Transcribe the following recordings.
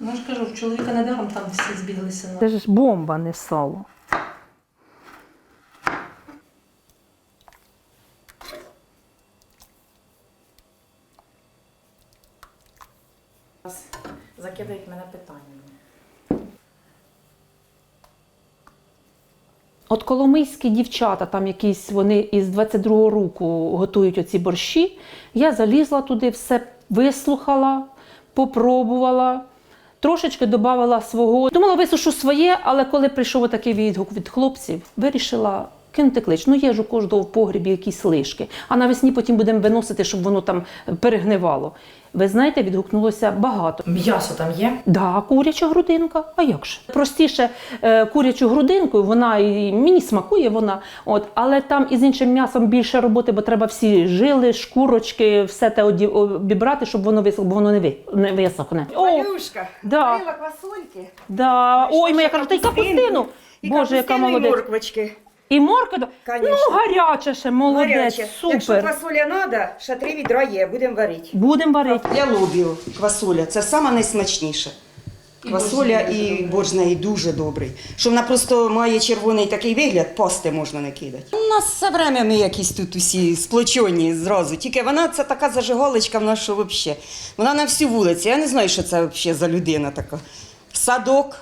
ж кажу, в чоловіка недаром там всі збіглися. Це ж бомба, не сало. Закидають мене питаннями. От коломийські дівчата, там якісь вони із 22-го року готують оці борщі. Я залізла туди, все вислухала, попробувала, трошечки додавала свого. Думала, висушу своє, але коли прийшов такий відгук від хлопців, вирішила. Кинути клич. Ну, є ж у кожного в погрібі якісь лишки, а навесні потім будемо виносити, щоб воно там перегнивало. Ви знаєте, відгукнулося багато. М'ясо там є? Да, куряча грудинка. А як ж? Простіше е, курячу грудинку, вона і мені смакує вона. От, але там із іншим м'ясом більше роботи, бо треба всі жили, шкурочки, все те обібрати, щоб воно висохло, бо воно не, ви, не висохне. Валюшка, да. крила квасольки. да. Ой, моя кажу, та й капустину. Боже, яка молодець. І морка, да. Конечно. ну гаряче ще, молодець, Гаряче. Якщо супер. квасоля треба, ще три відра є, будемо варити. Будемо варити. Для лобів квасоля це саме найсмачніше. Квасоля і борщ з неї дуже добрий. Що вона просто має червоний такий вигляд, пасти можна не кидати. У нас все время ми якісь тут усі сплочені зразу. Тільки вона це така зажигалочка в нас, що взагалі. Вона на всю вулицю. Я не знаю, що це взагалі за людина така. Садок,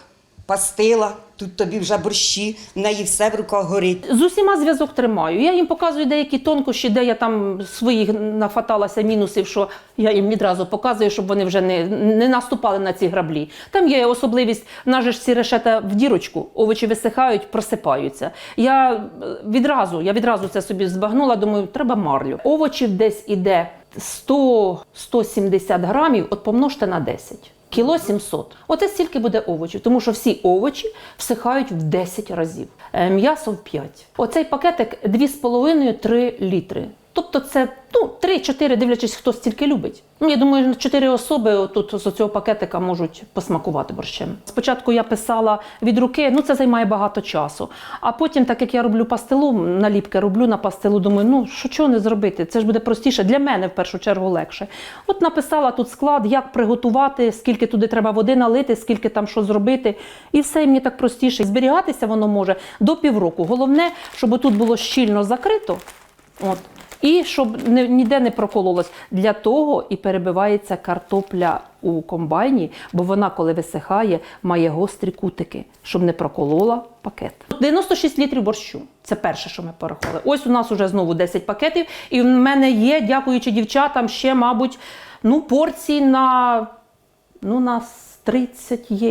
пастила, тут тобі вже борщі, в неї все в руках горить. З усіма зв'язок тримаю. Я їм показую деякі тонкощі, де я там своїх нафаталася мінусів, що я їм відразу показую, щоб вони вже не, не наступали на ці граблі. Там є особливість, в нас же ж ці решета в дірочку, овочі висихають, просипаються. Я е, відразу, я відразу це собі збагнула, думаю, треба марлю. Овочів десь іде 100-170 грамів, от помножте на 10. Кіло 700. Оце стільки буде овочів, тому що всі овочі всихають в 10 разів. Е, М'ясо в 5. Оцей пакетик 2,5-3 літри. Тобто це ну, 3-4, дивлячись, хто стільки любить. Ну, я думаю, 4 особи тут з цього пакетика можуть посмакувати борщем. Спочатку я писала від руки, ну це займає багато часу. А потім, так як я роблю пастилу, наліпки роблю на пастилу, думаю, ну що чого не зробити? Це ж буде простіше для мене в першу чергу легше. От написала тут склад, як приготувати, скільки туди треба води налити, скільки там що зробити. І все і мені так простіше. Зберігатися воно може до півроку. Головне, щоб тут було щільно закрито. От. І щоб ніде не прокололось. Для того і перебивається картопля у комбайні, бо вона, коли висихає, має гострі кутики, щоб не проколола пакет. 96 літрів борщу. Це перше, що ми порахували. Ось у нас уже знову 10 пакетів, і в мене є, дякуючи дівчатам, ще, мабуть, ну, порцій на, ну, на 30 є.